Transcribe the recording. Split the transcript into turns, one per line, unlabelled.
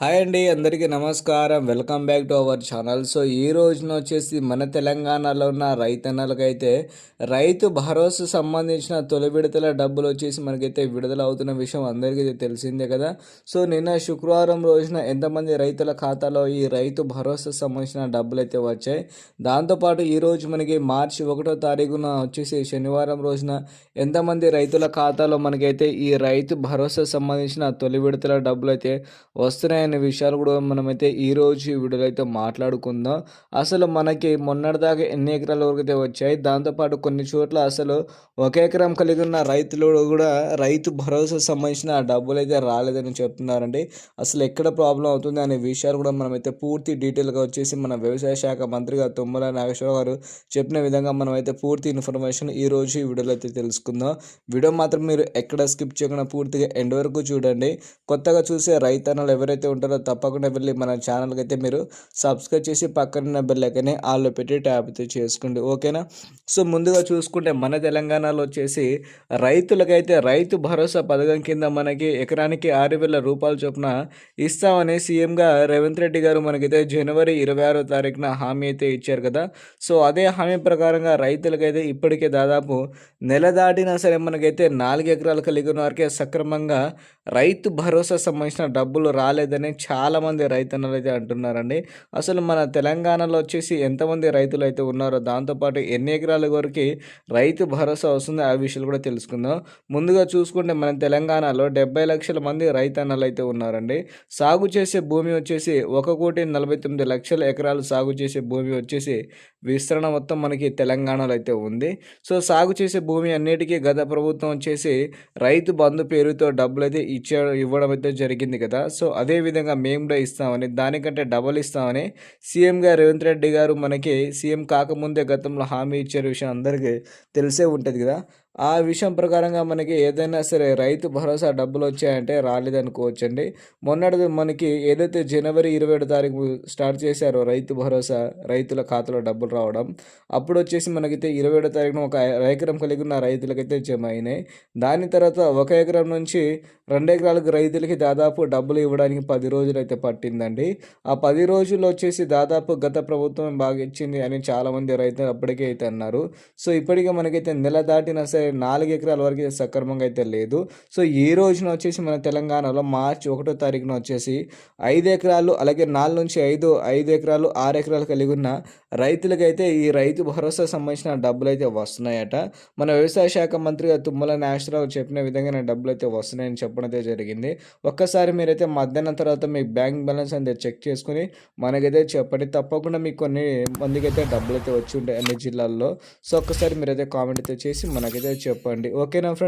Hi అండి అందరికీ నమస్కారం. Welcome back to our channel. So ఈ రోజున వచ్చేసి మన తెలంగాణలో ఉన్న రైతన్నలకైతే రైతు భరోసా సంబంధించిన తొలి విడతల డబ్బులు వచ్చేసి మనకైతే విడుదల అవుతున్న విషయం అందరికీ తెలిసిందే కదా. సో నిన్న శుక్రవారం రోజున ఎంతమంది రైతుల ఖాతాలో ఈ రైతు భరోసా సంబంధించిన డబ్బులు అయితే వచ్చాయి దాంతోపాటు ఈరోజు మనకి మార్చి ఒకటో తారీఖున వచ్చేసి శనివారం రోజున ఎంతమంది రైతుల ఖాతాలో మనకైతే ఈ రైతు భరోసా సంబంధించిన తొలి విడతల డబ్బులు అయితే వస్తున్నాయి అనే విషయాలు కూడా మనమైతే ఈరోజు ఈ వీడియోలో అయితే మాట్లాడుకుందాం. అసలు మనకి మొన్నటిదాకా ఎన్ని ఎకరాల వరకు అయితే వచ్చాయి? దాంతోపాటు కొన్ని చోట్ల అసలు ఒక ఎకరం కలిగి ఉన్న రైతులు కూడా రైతు భరోసా సంబంధించిన డబ్బులు అయితే రాలేదని చెప్తున్నారండి. అసలు ఎక్కడ ప్రాబ్లం అవుతుంది అనే విషయాలు కూడా మనమైతే పూర్తి డీటెయిల్గా వచ్చేసి మన వ్యవసాయ శాఖ మంత్రిగా తుమ్మల నాగేశ్వర గారు చెప్పిన విధంగా మనమైతే పూర్తి ఇన్ఫర్మేషన్ ఈ రోజు ఈ వీడియోలో అయితే తెలుసుకుందాం. వీడియో మాత్రం మీరు ఎక్కడ స్కిప్ చేయకుండా పూర్తిగా ఎండ్ వరకు చూడండి. కొత్తగా చూసే రైతన్నలు ఎవరైతే ఉంటారో తప్పకుండా వెళ్ళి మన ఛానల్కి అయితే మీరు సబ్స్క్రైబ్ చేసి పక్కన బెల్ ఆల్లో పెట్టి ట్యాప్ అయితే చేసుకోండి. ఓకేనా? సో ముందుగా చూసుకుంటే మన తెలంగాణలో వచ్చేసి రైతులకైతే రైతు భరోసా పథకం కింద మనకి ఎకరానికి ఆరు వేల రూపాయల చొప్పున ఇస్తామని సీఎంగా రేవంత్ రెడ్డి గారు మనకైతే జనవరి ఇరవై ఆరో తారీఖున హామీ అయితే ఇచ్చారు కదా. సో అదే హామీ ప్రకారంగా రైతులకైతే ఇప్పటికే దాదాపు నెల దాటినా సరే మనకైతే నాలుగు ఎకరాలు కలిగి ఉన్న వారికే సక్రమంగా రైతు భరోసా సంబంధించిన డబ్బులు రాలేదని చాలామంది రైతన్నలు అయితే అంటున్నారండి. అసలు మన తెలంగాణలో వచ్చేసి ఎంతమంది రైతులు అయితే ఉన్నారో దాంతోపాటు ఎన్ని ఎకరాల వరకు రైతు భరోసా వస్తుందో ఆ విషయాలు కూడా తెలుసుకుందాం. ముందుగా చూసుకుంటే మన తెలంగాణలో డెబ్బై లక్షల మంది రైతన్నలు అయితే ఉన్నారండి. సాగు చేసే భూమి వచ్చేసి ఒక కోటి నలభై తొమ్మిది లక్షల ఎకరాలు సాగు చేసే భూమి వచ్చేసి విస్తరణ మొత్తం మనకి తెలంగాణలో అయితే ఉంది. సో సాగు చేసే భూమి అన్నిటికీ గత ప్రభుత్వం వచ్చేసి రైతు బంధు పేరుతో డబ్బులు అయితే ఇచ్చే ఇవ్వడం అయితే జరిగింది కదా. సో అదే విధంగా మేము కూడా ఇస్తామని దానికంటే డబల్ ఇస్తామని సీఎంగా రేవంత్ రెడ్డి గారు మనకి సీఎం కాకముందే గతంలో హామీ ఇచ్చే విషయం అందరికీ తెలిసే ఉంటుంది కదా. ఆ విషయం ప్రకారంగా మనకి ఏదైనా సరే రైతు భరోసా డబ్బులు వచ్చాయంటే రాలేదనుకోవచ్చండి. మొన్నటిది మనకి ఏదైతే జనవరి ఇరవై ఏడు తారీఖు స్టార్ట్ చేశారో రైతు భరోసా రైతుల ఖాతాలో డబ్బులు రావడం అప్పుడు వచ్చేసి మనకైతే ఇరవై ఏడో తారీఖున ఒక ఎకరం కలిగి ఉన్న రైతులకైతే జమ అయినాయి. దాని తర్వాత ఒక ఎకరం నుంచి రెండు ఎకరాలకు రైతులకి దాదాపు డబ్బులు ఇవ్వడానికి పది రోజులు అయితే పట్టిందండి. ఆ పది రోజుల్లో వచ్చేసి దాదాపు గత ప్రభుత్వం బాగా ఇచ్చింది అని చాలామంది రైతులు అప్పటికే అయితే అన్నారు. సో ఇప్పటికే మనకైతే నెల దాటినా సరే నాలుగు ఎకరాల వరకు సక్రమంగా అయితే లేదు. సో ఈ రోజున వచ్చేసి మన తెలంగాణలో మార్చి ఒకటో తారీఖున వచ్చేసి ఐదు ఎకరాలు అలాగే నాలుగు నుంచి ఐదు ఐదు ఎకరాలు ఆరు ఎకరాలు కలిగి ఉన్న రైతులకైతే ఈ రైతు భరోసా సంబంధించిన డబ్బులు అయితే వస్తున్నాయట. మన వ్యవసాయ శాఖ మంత్రిగా తుమ్మల నాగేశ్వరరావు చెప్పిన విధంగా డబ్బులు అయితే వస్తున్నాయని చెప్పడం అయితే జరిగింది. ఒక్కసారి మీరైతే మధ్యాహ్నం తర్వాత మీ బ్యాంక్ బ్యాలెన్స్ అనేది చెక్ చేసుకుని మనకైతే చెప్పండి. తప్పకుండా మీకు కొన్ని మందికి అయితే డబ్బులు అయితే వచ్చి ఉంటాయి అన్ని జిల్లాల్లో. సో ఒక్కసారి మీరైతే కామెంట్ అయితే చేసి మనకైతే చెప్పండి. ఓకేనా ఫ్రెండ్